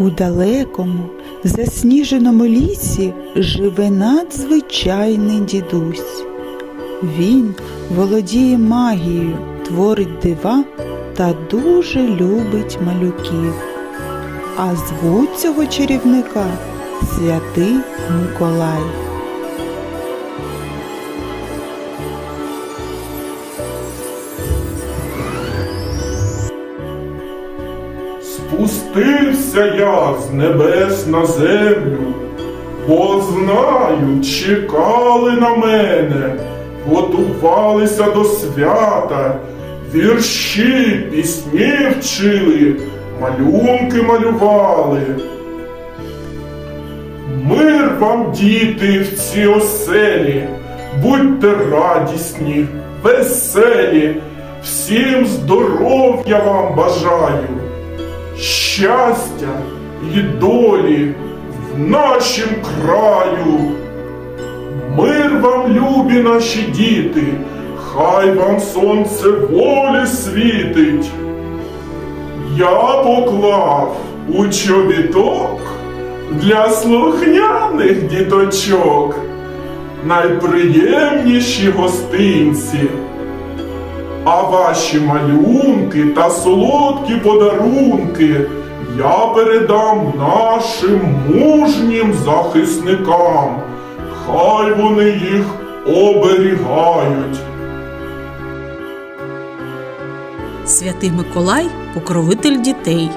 У далекому, засніженому лісі живе надзвичайний дідусь. Він володіє магією, творить дива та дуже любить малюків. А звуть цього чарівника Святий Миколай. Спустився я з небес на землю, бо знаю, чекали на мене, готувалися до свята, вірші, пісні вчили, малюнки малювали. Мир вам, діти, в цій оселі, будьте радісні, веселі, всім здоров'я вам бажаю щастя і долі в нашім краю. Мир вам, любі наші діти, хай вам сонце волі світить. Я поклав у чобіток для слухняних діточок найприємніші гостинці. А ваші малюнки та солодкі подарунки я передам нашим мужнім захисникам. Хай вони їх оберігають. Святий Миколай покровитель дітей.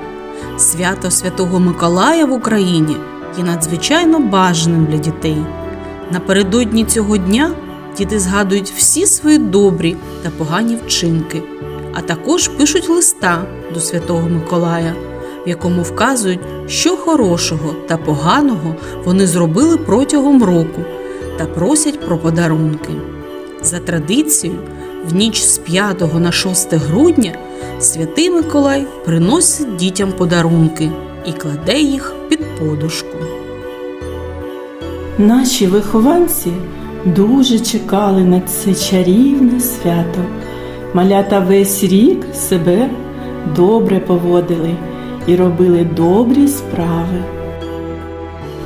Свято Святого Миколая в Україні є надзвичайно бажаним для дітей. Напередодні цього дня діти згадують всі свої добрі та погані вчинки, а також пишуть листа до Святого Миколая, в якому вказують, що хорошого та поганого вони зробили протягом року та просять про подарунки. За традицією, в ніч з 5 на 6 грудня святий Миколай приносить дітям подарунки і кладе їх під подушку. Наші вихованці дуже чекали на це чарівне свято. Малята весь рік себе добре поводили і робили добрі справи.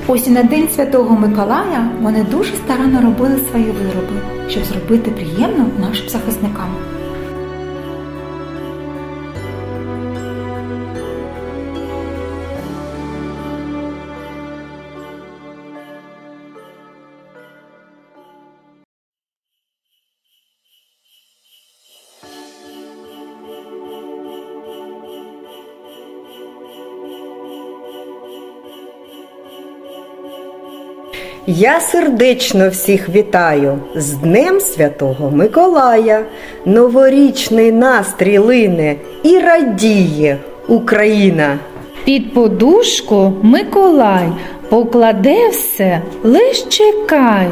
Ось і на День Святого Миколая вони дуже старанно робили свої вироби, щоб зробити приємно нашим захисникам. Я сердечно всіх вітаю з Днем Святого Миколая. Новорічний настрій лине і радіє Україна. Під подушку Миколай покладе все, лиш чекай,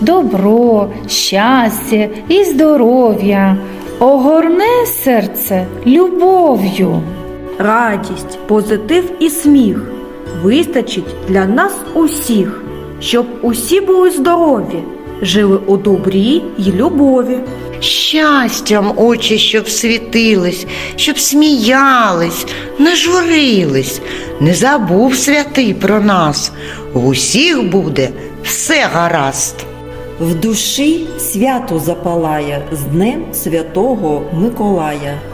добро, щастя і здоров'я, огорне серце любов'ю. радість, позитив і сміх вистачить для нас усіх, щоб усі були здорові, жили у добрі й любові. Щастям очі, щоб світились, щоб сміялись, не журились, не забув святий про нас. В усіх буде все гаразд. В душі свято запалає з Днем Святого Миколая.